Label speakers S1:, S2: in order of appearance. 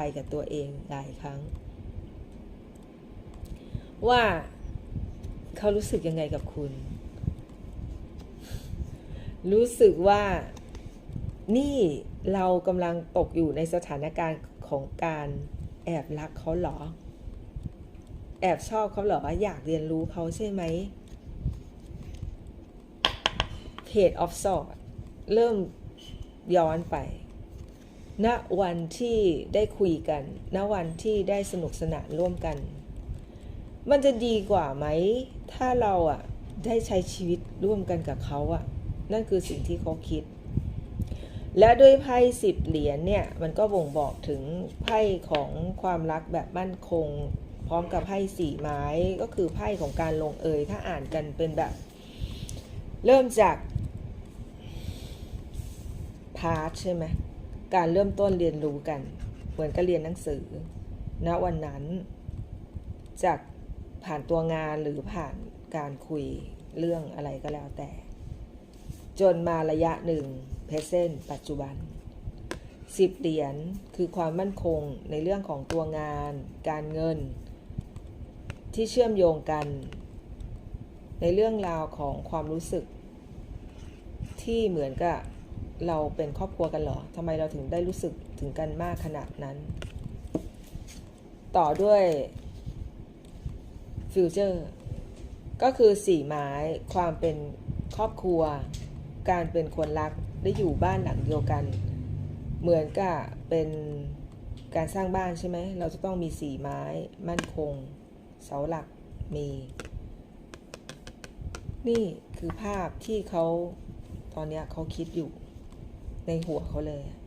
S1: ไปกับตัวเองหลายครั้ง ว่าเขารู้สึกยังไงกับคุณ รู้สึกว่านี่เรากำลังตกอยู่ในสถานการณ์ของการแอบรักเขาหรอ แอบชอบเขาหรออยากเรียนรู้เขาใช่ไหม Page of Swords เริ่มย้อนไป ณวันที่ได้คุยกัน ณวันที่ได้สนุกสนานร่วมกัน มันจะดีกว่าไหม ถ้าเราอะได้ใช้ชีวิตร่วมกันกับเขาอะนั่นคือสิ่งที่เขาคิด และด้วยไพ่สิบเหรียญเนี่ย มันก็บ่งบอกถึงไพ่ของความรักแบบมั่นคง พร้อมกับไพ่สี่ไม้ก็คือไพ่ของการลงเอยถ้าอ่านกันเป็นแบบ เริ่มจากพาร์ทใช่ไหม การเริ่มต้นเรียนรู้กัน เหมือนกับเรียนหนังสือณวันนั้น จากผ่านตัวงานหรือผ่านการคุยเรื่องอะไรก็แล้วแต่ จนมาระยะหนึ่งเพเซนปัจจุบันสิบเหรียญคือความมั่นคงในเรื่องของตัวงาน การเงิน ที่เชื่อมโยงกัน ในเรื่องราวของความรู้สึก ที่เหมือนกับ เราเป็นครอบครัวกันเหรอทำไมเราถึงได้รู้สึกถึงกันมากขนาดนั้น ต่อด้วยฟิวเจอร์ก็คือสี่ไม้ความเป็นครอบครัว การเป็นคนรักได้อยู่บ้านหลังเดียวกัน เหมือนกับเป็นการสร้างบ้านใช่ไหม เราจะต้องมีสี่ไม้มั่นคง เสาหลักมี นี่คือภาพที่เขาตอนนี้เขาคิดอยู่ ในหัวเขาเลยอะ